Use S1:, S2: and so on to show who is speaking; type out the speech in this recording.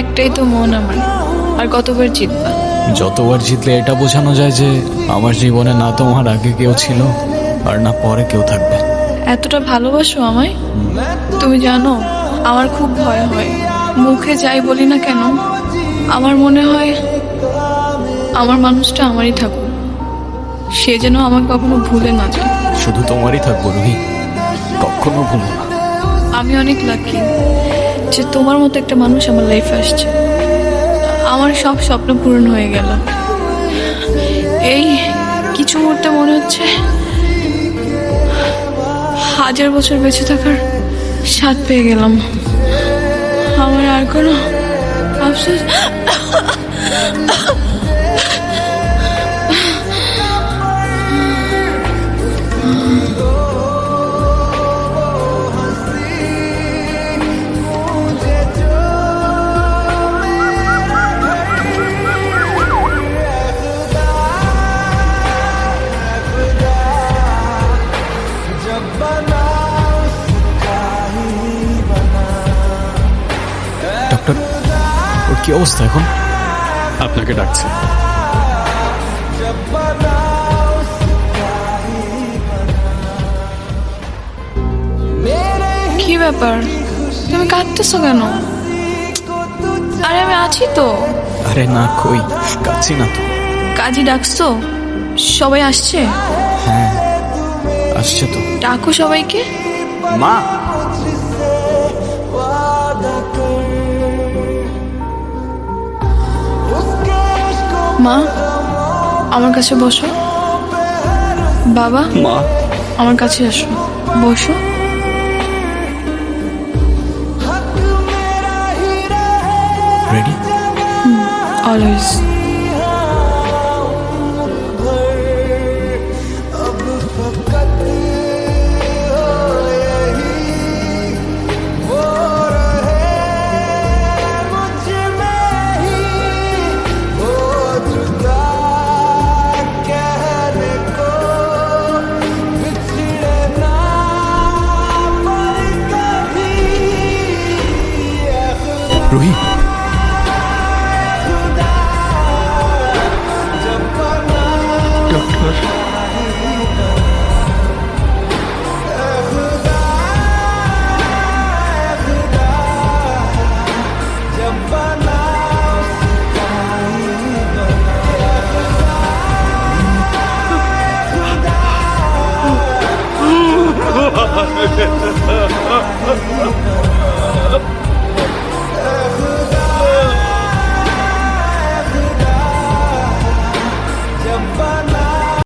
S1: একটাই তো মন আমার আর কতবার জিতবা।
S2: যতবার জিতলে এটা বোঝানো যায় যে আমার জীবনে না তোমার আগে কেউ ছিল আর না পরে কেউ থাকবে।
S1: এতটা ভালোবাসো আমায়? তুমি জানো আমার খুব ভয় হয়। মুখে যাই বলি না কেন আমার মনে হয় আমার মানুষটা আমারই থাকুক। সে যেন আমাকে কখনো ভুলে না যায়।
S2: শুধু তোমারই থাকব রুহি। কখনো ভুলবো না।
S1: আমি অনেক লাকি যে তোমার মতো একটা মানুষ আমার লাইফে আসছে। আমার সব স্বপ্ন পূরণ হয়ে গেল। এই কিছু মুহূর্তে মনে হচ্ছে হাজার বছর বেঁচে থাকার স্বাদ পেয়ে গেলাম। আমার আর কোনো আফসোস
S2: কি অবস্থা এখন?
S3: আপনাকে ডাকছে।
S1: কি ব্যাপার? তুমি কাঁদতেছো কেন? আরে আমি আছি তো।
S2: আরে না কই? কাছি না তো।
S1: কাজী ডাকছো? সবাই আসছে?
S2: হ্যাঁ আসছে তো।
S1: ডাকো সবাইকে।
S2: মা!
S1: মা আমার কাছে বসো। বাবা
S2: মা।
S1: আমার কাছে আসো। বসো।
S2: Ready
S1: always
S2: Ruhi